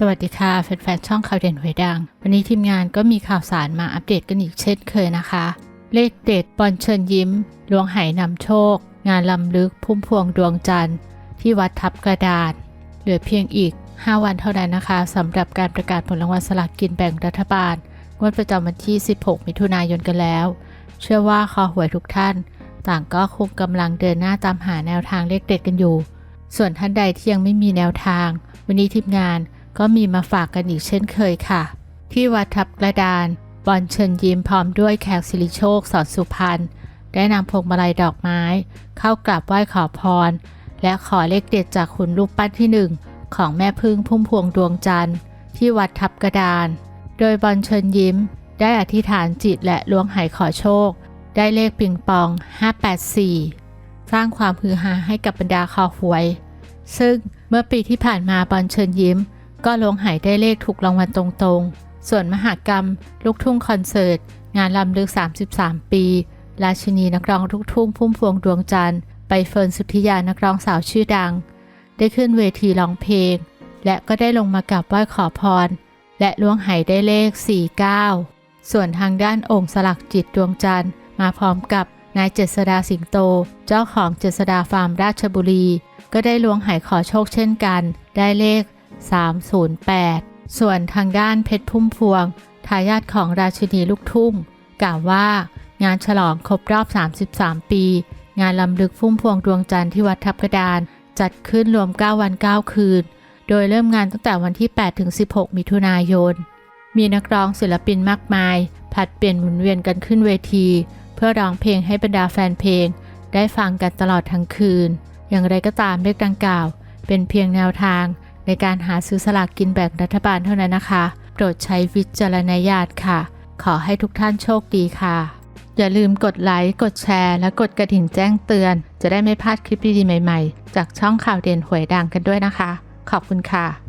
สวัสดีค่ะแฟนๆช่องข่าวเด่นหวยดัง วันนี้ทีมงานก็มีข่าวสารมาอัปเดตกันอีกเช่นเคยนะคะ เลขเด็ดบอลเชิญยิ้มลวงไหนำโชค งานลำลึกพุ่มพวงดวงจันทร์ ที่วัดทับกระดาน เหลือเพียงอีก 5 วันเท่านั้นนะคะสำหรับการประกาศผลรางวัลสลากกินแบ่งรัฐบาลงวดประจำวันที่ 16 มิถุนายนกันแล้ว เชื่อว่าคอหวยทุกท่าน ต่างก็คงกำลังเดินหน้าตามหาแนวทางเลขเด็ดกันอยู่ ส่วนท่านใดที่ยังไม่มีแนวทาง วันนี้ทีมงาน ก็มีมาฝากกันอีกเช่นเคยค่ะ ที่วัดทับกระดาน บอลเชิญยิ้มพร้อมด้วยแขกสิริโชคสอนสุพรรณได้นำพวงมาลัยดอกไม้ เข้ากราบไหว้ขอพร และขอเลขเด็ดจากขุนรูปปั้นที่หนึ่งของแม่พึ่งพุ่มพวงดวงจันทร์ ที่วัดทับกระดาน โดยบอลเชิญยิ้ม ได้อธิษฐานจิตและล้วงไหขอโชค ได้เลขปิงปอง 584 สร้างความฮือฮาให้กับบรรดาคอหวย ซึ่งเมื่อปีที่ผ่านมาบอลเชิญยิ้ม ก็ลงหายได้เลขถูกรางวัลตรงๆ ส่วนมหากรรม ลูกทุ่งคอนเสิร์ต งานลำลึก 33 ปี ราชินีนักร้องลูกทุ่งพุ่มพวงดวงจันทร์ใบเฟิร์นสุธิยานักร้องสาวชื่อดัง ได้ขึ้นเวทีร้องเพลง และก็ได้ลงมากราบไหว้ขอพร และล้วงหายได้เลข 49 ส่วนทางด้านองค์สลักจิตดวงจันทร์ มาพร้อมกับนายเจษดาสิงโต เจ้าของเจษดาฟาร์มราชบุรี ก็ได้ล้วงหายขอโชคเช่นกัน ได้เลข 308 ส่วนทางด้านเพชรพุ่มพวง ทายาทของราชินีลูกทุ่ง กล่าวว่า งานฉลองครบรอบ 33 ปี งานลำลึกพุ่มพวงดวงจันทร์ที่วัดทับกระดาน จัดขึ้นรวม 9 วัน 9 คืน โดยเริ่มงานตั้งแต่วันที่ 8 ถึง 16 มิถุนายน มีนักร้องศิลปินมากมายผลัดเปลี่ยนหมุนเวียนกันขึ้นเวที เพื่อร้องเพลงให้บรรดาแฟนเพลง ได้ฟังกันตลอดทั้งคืน อย่างไรก็ตามเลขดังกล่าว เป็นเพียงแนวทาง ในการหาซื้อสลากกินแบ่งรัฐบาลเท่านั้นนะคะ โปรดใช้วิจารณญาณค่ะ ขอให้ทุกท่านโชคดีค่ะ อย่าลืมกดไลค์ กดแชร์ และกดกระดิ่งแจ้งเตือน จะได้ไม่พลาดคลิปดีๆใหม่ ๆ จากช่องข่าวเด่นหวยดังกันด้วยนะคะ ขอบคุณค่ะ